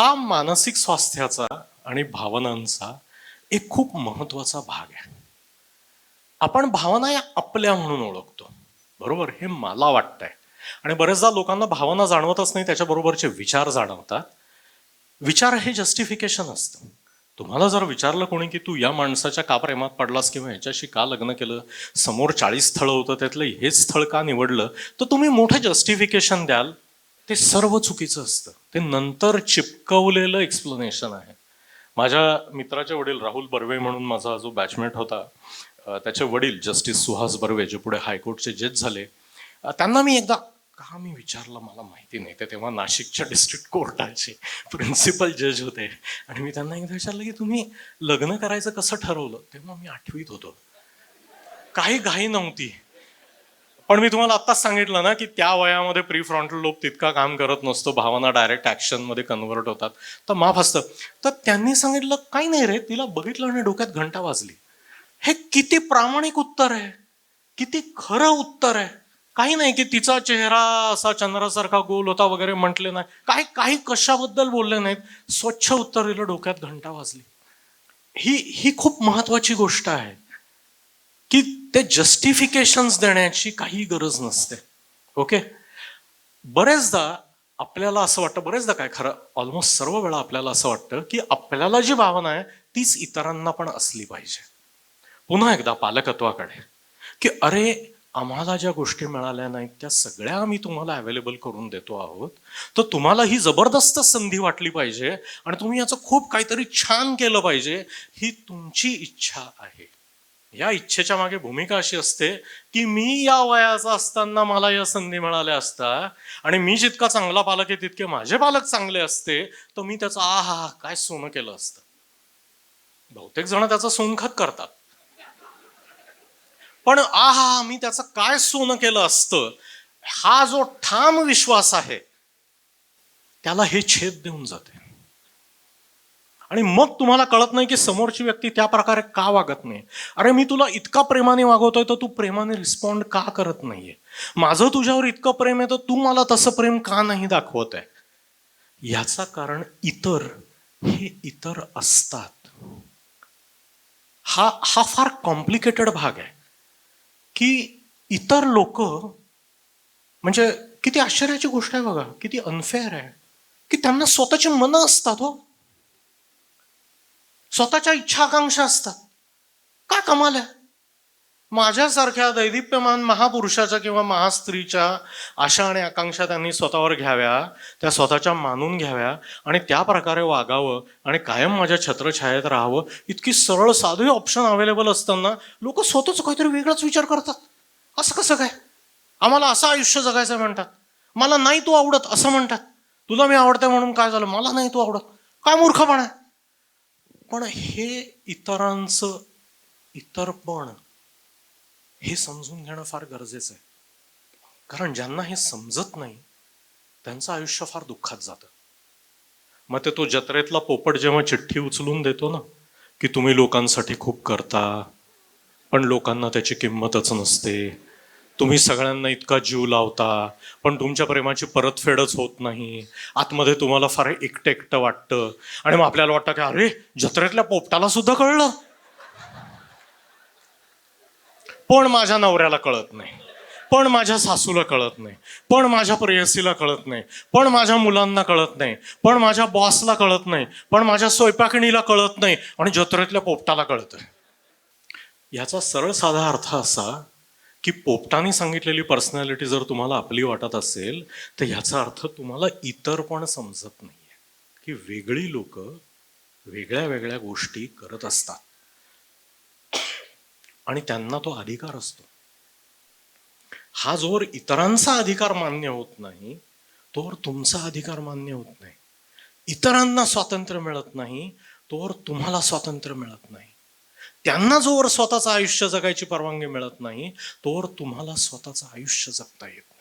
हा मानसिक स्वास्थ्याचा आणि भावनांचा एक खूप महत्त्वाचा भाग आहे. आपण भावना या आपल्या म्हणून ओळखतो. बरोबर? हे मला वाटतंय. आणि बरेचदा लोकांना भावना जाणवतच नाही त्याच्याबरोबरचे विचार जाणवतात. विचार हे जस्टिफिकेशन असतं. तुम्हाला जर विचारलं कोणी की तू या माणसाच्या का प्रेमात पडलास किंवा ह्याच्याशी का लग्न केलं? समोर चाळीस स्थळं होतं त्यातलं हेच स्थळ का निवडलं? तर तुम्ही मोठं जस्टिफिकेशन द्याल. ते सर्व चुकीचं असतं. ते नंतर चिपकवलेलं एक्सप्लेनेशन आहे. माझ्या मित्राचे वडील राहुल बर्वे म्हणून माझा जो बॅचमेट होता त्याचे वडील जस्टिस सुहास बर्वे जे पुढे हायकोर्टचे जज झाले त्यांना मी एकदा का मी विचारलं मला माहिती नाही. ते तेव्हा नाशिकच्या डिस्ट्रिक्ट कोर्टाचे प्रिन्सिपल जज होते. आणि मी त्यांना एकदा विचारलं की तुम्ही लग्न करायचं कसं ठरवलं? तेव्हा मी आठवीत होतो. काही घाई नव्हती. पण मी तुम्हाला आत्ताच सांगितलं ना की त्या वयामध्ये प्री फ्रॉन्टल लोब तितका काम करत नसतो. भावना डायरेक्ट ॲक्शनमध्ये कन्वर्ट होतात. तर माफ असतं. तर त्यांनी सांगितलं काही नाही रे तिला बघितलं आणि डोक्यात घंटा वाजली. हे किती प्रामाणिक उत्तर आहे. किती खरं उत्तर आहे. काही नाही की तिचा चेहरा असा चंद्रासारखा गोल होता वगैरे म्हटले नाही. काही काही कशाबद्दल बोलले नाहीत. स्वच्छ उत्तर दिलं डोक्यात घंटा वाजली. ही ही खूप महत्वाची गोष्ट आहे. की ते जस्टिफिकेशन्स देण्याची काही गरज नसते. ओके बरेचदा आपल्याला असं वाटतं बरेचदा काय खरं ऑलमोस्ट सर्व वेळा आपल्याला असं वाटतं की आपल्याला जी भावना आहे तीच इतरांना पण असली पाहिजे. पुन्हा एकदा पालकत्वाकडे. की अरे आम्हाला ज्या गोष्टी मिळाल्या नाहीत त्या सगळ्या आम्ही तुम्हाला अवेलेबल करून देतो आहोत. तर तुम्हाला ही जबरदस्त संधी वाटली पाहिजे आणि तुम्ही याचं खूप काहीतरी छान केलं पाहिजे ही तुमची इच्छा आहे. या इच्छेच्या मागे भूमिका अशी असते की मी या वयाचा असताना मला या संधी मिळाल्या असता आणि मी जितका चांगला पालक आहे तितके माझे पालक चांगले असते तर मी त्याचं आ हा काय सोनं केलं असतं. बहुतेक जण त्याचं सोनखत करतात. पण आ हा, मी त्याचं काय सोनं केलं असतं हा जो ठाम विश्वास आहे त्याला हे छेद देऊन जाते. आणि मग तुम्हाला कळत नाही की समोरची व्यक्ती त्या प्रकारे का वागत नाही. अरे मी तुला इतका प्रेमाने वागवतोय तर तू प्रेमाने रिस्पॉन्ड का करत नाहीये? माझं तुझ्यावर इतकं प्रेम आहे तर तू मला तसं प्रेम का नाही दाखवत आहे याचा कारण इतर हे इतर असतात. हा हा फार कॉम्प्लिकेटेड भाग आहे. की इतर लोक म्हणजे किती आश्चर्याची गोष्ट आहे बघा किती अनफेअर आहे. की त्यांना स्वतःची मनं असतात हो. स्वतःच्या इच्छा आकांक्षा असतात. काय कमाल आहे? माझ्यासारख्या दैदिप्यमान महापुरुषाच्या किंवा महास्त्रीच्या आशा आणि आकांक्षा त्यांनी स्वतःवर घ्याव्या त्या स्वतःच्या मानून घ्याव्या आणि त्या प्रकारे वागावं आणि कायम माझ्या छत्रछायेत राहावं इतकी सरळ साधी ऑप्शन अवेलेबल असताना लोक स्वतःच काहीतरी वेगळाच विचार करतात. असं कसं काय? आम्हाला असं आयुष्य जगायचं म्हणतात. मला नाही तू आवडत असं म्हणतात. तुला मी आवडते म्हणून काय झालं? मला नाही तू आवडत. काय मूर्खपणा आहे? पण हे इतरांचं इतरपण हे समजून घेणं फार गरजेचं आहे. कारण ज्यांना हे समजत नाही त्यांचं आयुष्य फार दुःखात जातं. मग ते तो जत्रेतला पोपट जेव्हा चिठ्ठी उचलून देतो ना की तुम्ही लोकांसाठी खूप करता पण लोकांना त्याची किंमतच नसते तुम्ही सगळ्यांना इतका जीव लावता पण तुमच्या प्रेमाची परतफेडच होत नाही. आतमध्ये तुम्हाला फार एकटं एकटं वाटतं. आणि मग आपल्याला वाटतं की अरे जत्रेतल्या पोपटाला सुद्धा कळलं. पण माझ्या नवऱ्याला कळत नाही. पण माझ्या सासूला कळत नाही. पण माझ्या प्रेयसीला कळत नाही. पण माझ्या मुलांना कळत नाही. पण माझ्या बॉसला कळत नाही. पण माझ्या स्वयंपाकिणीला कळत नाही. आणि जत्रेतल्या पोपटाला कळतं याचा सरळ साधा अर्थ असा की पोपटाने सांगितलेली पर्सनॅलिटी जर तुम्हाला आपली वाटत असेल तर ह्याचा अर्थ तुम्हाला इतर पण समजत नाहीये. की वेगळी लोक वेगळ्या वेगळ्या गोष्टी करत असतात. आणि त्यांना तो अधिकार असतो. हा जोर इतरांचा अधिकार मान्य होत नाही तोवर तुमचा अधिकार मान्य होत नाही. इतरांना स्वातंत्र्य मिळत नाही तोवर तुम्हाला स्वातंत्र्य मिळत नाही. त्यांना जोवर स्वतःचं आयुष्य जगायची परवानगी मिळत नाही तोवर तुम्हाला स्वतःचं आयुष्य जगता येत नाही.